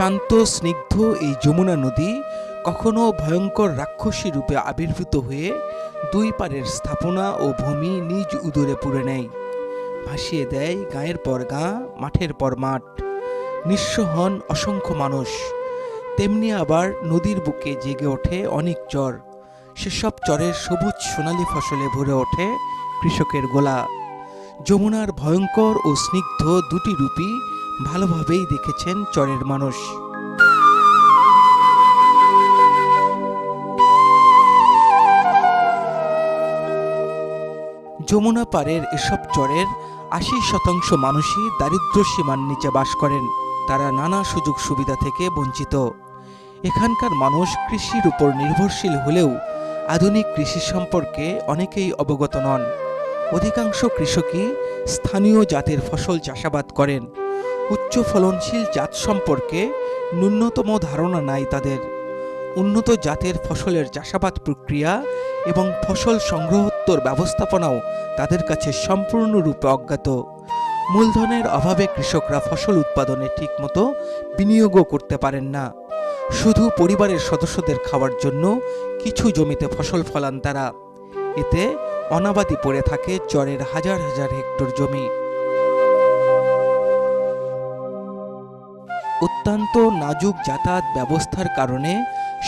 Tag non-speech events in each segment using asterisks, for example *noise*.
শান্ত, স্নিগ্ধ এই যমুনা নদী কখনো ভয়ঙ্কর রাক্ষসী রূপে আবির্ভূত হয়ে দুই পারের স্থাপনা ও ভূমি নিজ উদরে পুড়ে নেয়। ভাসিয়ে দেয় গায়ের পর গাঁ, মাঠের পর মাঠ। নিঃস্ব হন অসংখ্য মানুষ। তেমনি আবার নদীর বুকে জেগে ওঠে অনেক চর। সেসব চরের সবুজ সোনালী ফসলে ভরে ওঠে কৃষকের গোলা। যমুনার ভয়ঙ্কর ও স্নিগ্ধ দুটি রূপই ভালোভাবেই দেখেছেন চরের মানুষ। যমুনা পাড়ের এসব চরের আশি শতাংশ মানুষই দারিদ্র সীমার নিচে বাস করেন। তারা নানা সুযোগ সুবিধা থেকে বঞ্চিত। এখানকার মানুষ কৃষির উপর নির্ভরশীল হলেও আধুনিক কৃষি সম্পর্কে অনেকেই অবগত নন। অধিকাংশ কৃষকই স্থানীয় জাতের ফসল চাষাবাদ করেন। উচ্চ ফলনশীল জাত সম্পর্কে ন্যূনতম ধারণা নাই তাদের। উন্নত জাতের ফসলের চাষাবাদ প্রক্রিয়া এবং ফসল সংগ্রহোত্তর ব্যবস্থাপনাও তাদের কাছে সম্পূর্ণরূপে অজ্ঞাত। মূলধনের অভাবে কৃষকরা ফসল উৎপাদনে ঠিকমতো বিনিয়োগও করতে পারেন না। শুধু পরিবারের সদস্যদের খাওয়ার জন্য কিছু জমিতে ফসল ফলান তারা। এতে অনাবাদি পড়ে থাকে চরের হাজার হাজার হেক্টর জমি। অত্যন্ত নাজুক যাতায়াত ব্যবস্থার কারণে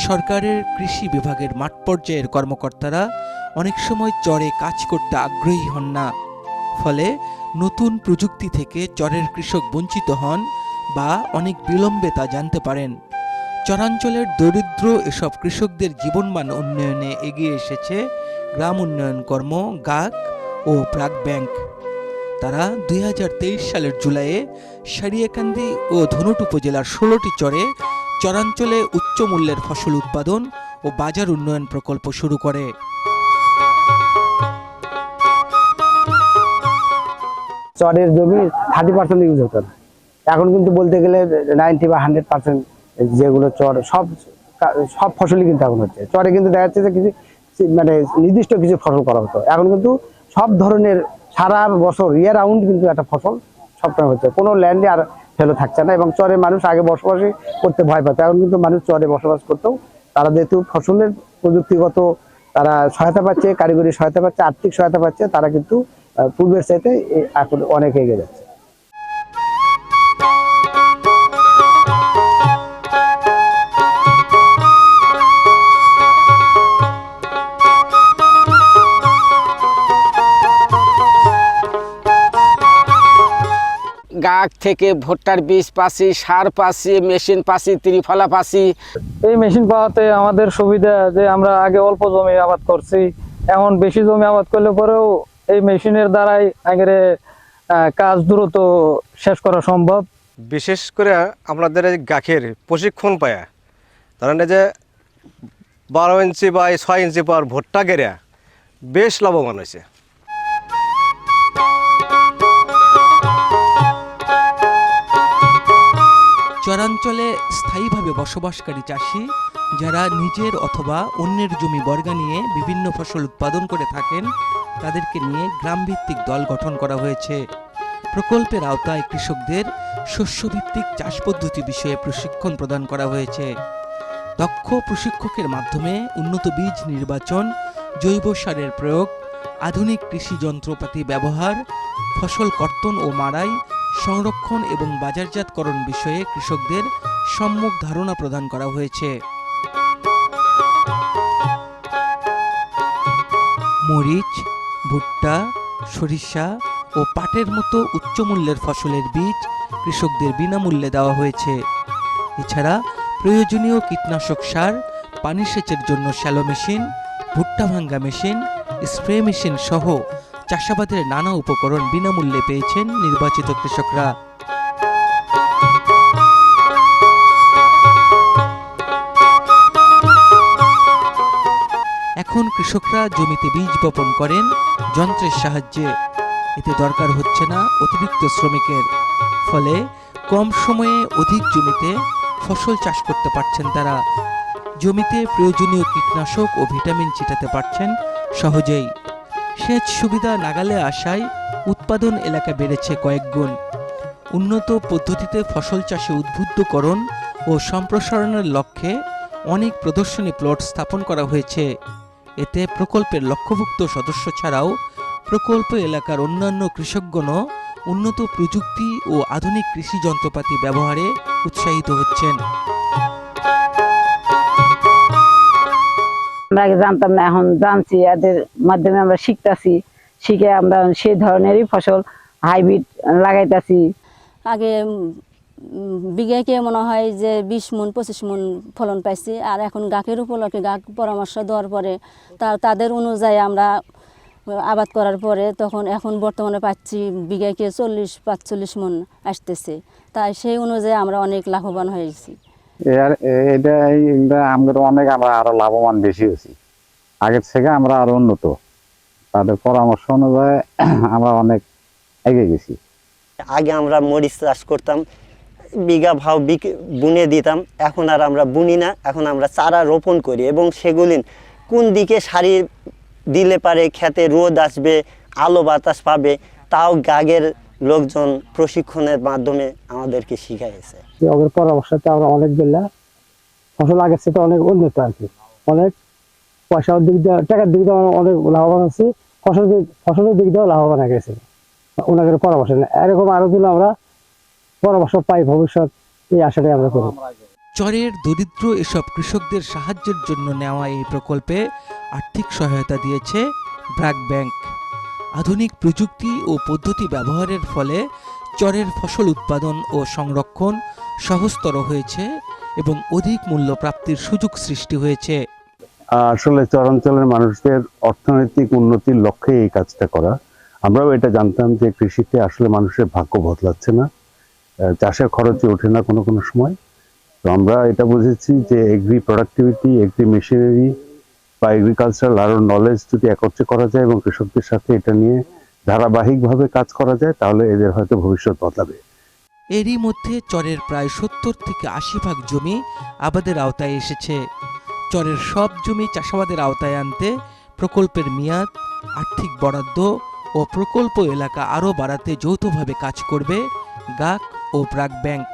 সরকারের কৃষি বিভাগের মাঠ পর্যায়ের কর্মকর্তারা অনেক সময় চরে কাজ করতে আগ্রহী হন না। ফলে নতুন প্রযুক্তি থেকে চরের কৃষক বঞ্চিত হন বা অনেক বিলম্বে তা জানতে পারেন। চরাঞ্চলের দরিদ্র এসব কৃষকদের জীবনমান উন্নয়নে এগিয়ে এসেছে গ্রাম উন্নয়ন কর্ম গাক ও প্রাক ব্যাংক। তারা দুই সালের জুলাইয়ে সারিয়াকান্দি ও ধনুট উপজেলার ষোলোটি চরে চরাঞ্চলে উচ্চ মূল্যের ফসল উৎপাদন ও বাজার উন্নয়ন প্রকল্প শুরু করে। চরের জমি থার্টি পার্সেন্ট ইউজ হতো না। এখন কিন্তু বলতে গেলে নাইনটি বা হান্ড্রেড পার্সেন্ট যেগুলো চর, সব সব ফসলই কিন্তু এখন হচ্ছে। চরে কিন্তু দেখা যাচ্ছে যে কিছু মানে নির্দিষ্ট কিছু ফসল করা হতো। এখন কিন্তু সব ধরনের সারা বছর ইয়ার রাউন্ড কিন্তু একটা ফসল সবসময় হচ্ছে। কোনো ল্যান্ডে আর ফেলে থাকছে না এবং চরে মানুষ আগে বসবাসই করতে ভয় পাচ্ছে এখন কিন্তু মানুষ চরে বসবাস করতেও তারা যেহেতু ফসলের প্রযুক্তিগত তারা সহায়তা পাচ্ছে, কারিগরি সহায়তা পাচ্ছে, আর্থিক সহায়তা পাচ্ছে, তারা কিন্তু পূর্বের চাইতে এখন অনেক এগিয়ে যাচ্ছে। গাক থেকে ভুট্টার বীজ পাসি সার পাসি মেশিন পাসি ত্রিফলা পাসি। এই মেশিন পাওয়াতে আমাদের সুবিধা যে আমরা আগে অল্প জমি আবাদ করছি এখন বেশি জমি আবাদ করলে পরেও এই মেশিনের দ্বারাই আগের কাজ দ্রুত শেষ করা সম্ভব। বিশেষ করে আমাদের এই গাখের প্রশিক্ষণ পায়া। ধরেন এই যে বারো ইঞ্চি বা ছয় ইঞ্চি পর ভুট্টা গেরা বেশ লাভবান হয়েছে। চরাঞ্চলে স্থায়ীভাবে বসবাসকারী চাষি যারা নিজের অথবা অন্যের জমি বর্গা নিয়ে বিভিন্ন ফসল উৎপাদন করে থাকেন, তাদেরকে নিয়ে গ্রামভিত্তিক দল গঠন করা হয়েছে। প্রকল্পের আওতায় কৃষকদের শস্যভিত্তিক চাষ পদ্ধতি বিষয়ে প্রশিক্ষণ প্রদান করা হয়েছে। দক্ষ প্রশিক্ষকের মাধ্যমে উন্নত বীজ নির্বাচন, জৈব সারের প্রয়োগ, আধুনিক কৃষি যন্ত্রপাতি ব্যবহার, ফসল কর্তন ও মাড়াই সংরক্ষণ এবং বাজারজাতকরণ বিষয়ে কৃষকদের সম্যক ধারণা প্রদান করা হয়েছে। মরিচ, ভুট্টা, সরিষা ও পাটের মতো উচ্চমূল্যের ফসলের বীজ কৃষকদের বিনামূল্যে দেওয়া হয়েছে। এছাড়া প্রয়োজনীয় কীটনাশক সার, পানি সেচের জন্য শ্যালো মেশিন, ভুট্টা ভাঙ্গা মেশিন, স্প্রে মেশিন সহ চাষাবাদের নানা উপকরণ বিনামূল্যে পেয়েছেন নির্বাচিত কৃষকরা। এখন কৃষকরা জমিতে বীজ বপন করেন যন্ত্রের সাহায্যে। এতে দরকার হচ্ছে না অতিরিক্ত শ্রমিকের। ফলে কম সময়ে অধিক জমিতে ফসল চাষ করতে পারছেন তারা। জমিতে প্রয়োজনীয় কীটনাশক ও ভিটামিন ছিটাতে পারছেন সহজেই। সেচ সুবিধা নাগালে আসায় উৎপাদন এলাকা বেড়েছে কয়েক গুণ। উন্নত পদ্ধতিতে ফসল চাষে উদ্বুদ্ধকরণ ও সম্প্রসারণের লক্ষ্যে অনেক প্রদর্শনী প্লট স্থাপন করা হয়েছে। এতে প্রকল্পের লক্ষ্যভুক্ত সদস্য ছাড়াও প্রকল্প এলাকার অন্যান্য কৃষকগণও উন্নত প্রযুক্তি ও আধুনিক কৃষি যন্ত্রপাতি ব্যবহারে উৎসাহিত হচ্ছেন। আমরা আগে জানতাম না, এখন জানছি, এদের মাধ্যমে আমরা শিখতাছি, শিখে আমরা সেই ধরনেরই ফসল হাইব্রিড লাগাইতেছি। আগে বিঘাকে মনে হয় যে বিশ মন, পঁচিশ মন ফলন পাইছি, আর এখন গাকের উপলক্ষে গাক পরামর্শ দেওয়ার পরে তা, তাদের অনুযায়ী আমরা আবাদ করার পরে তখন এখন বর্তমানে পাচ্ছি বিঘাকে চল্লিশ, পাঁচচল্লিশ মন আসতেছে। তাই সেই অনুযায়ী আমরা অনেক লাভবান হয়েছি। এটা এটা আমাদের অনেক আমরা আরও লাভবান বেশি হয়েছি। আগের থেকে আমরা আরও উন্নত। তাদের পরামর্শ অনুযায়ী *clears throat* আমরা অনেক এগিয়ে গেছি। আগে আমরা মরিচ চাষ করতাম, বিঘা ভাও বুনে দিতাম, এখন আর আমরা বুনি না, এখন আমরা চারা রোপণ করি এবং সেগুলি কোন দিকে সারি দিলে পারে, খেতে রোদ আসবে, আলো বাতাস পাবে, তাও গাগের লোকজন প্রশিক্ষণের মাধ্যমে আমাদেরকে শিখাইছে। ওদের পরামর্শতে আমরা অনেক বেলা ফসল আগের থেকে অনেক উন্নত আর কি অনেক পয়সার দিক দিয়ে, টাকার দিক দিয়ে অনেক লাভবান আছি। ফসল ফসলের দিক দিয়েও লাভবান গেছে। ওনাদের পরামর্শ এরকম আরও দিলে আমরা পরামর্শ পাই ভবিষ্যৎ, এই আশাটাই আমরা করি। চরের দরিদ্র এসব কৃষকদের সাহায্যের জন্য নেওয়া এই প্রকল্পে আর্থিক সহায়তা দিয়েছে ব্র্যাক ব্যাংক। আধুনিক প্রযুক্তি ও পদ্ধতি ব্যবহারের ফলে চরের ফসল উৎপাদন ও সংরক্ষণ সহজতর হয়েছে এবং অধিক মূল্য প্রাপ্তির সুযোগ সৃষ্টি হয়েছে। আসলে চরাঞ্চলের মানুষদের অর্থনৈতিক উন্নতির লক্ষ্যে এই কাজটা করা। আমরাও এটা জানতাম যে কৃষিতে আসলে মানুষের ভাগ্য বদলাচ্ছে না চাষের খরচে ওঠে না কোনো কোনো সময়। তো আমরা এটা বুঝেছি যে এগ্রি প্রোডাক্টিভিটি এগ্রি মেশিনারি বা এগ্রিকালচারাল আরও নলেজ যদি একত্রে করা যায় এবং কৃষকদের সাথে এটা নিয়ে ধারাবাহিকভাবে কাজ করা যায়, তাহলে এদের হয়তো ভবিষ্যৎ বদলাবে। এরই মধ্যে চরের প্রায় সত্তর থেকে আশি ভাগ জমি আবাদের আওতায় এসেছে। চরের সব জমি চাষাবাদের আওতায় আনতে প্রকল্পের মেয়াদ, আর্থিক বরাদ্দ ও প্রকল্প এলাকা আরও বাড়াতে যৌথভাবে কাজ করবে গাক ও প্রাক ব্যাংক।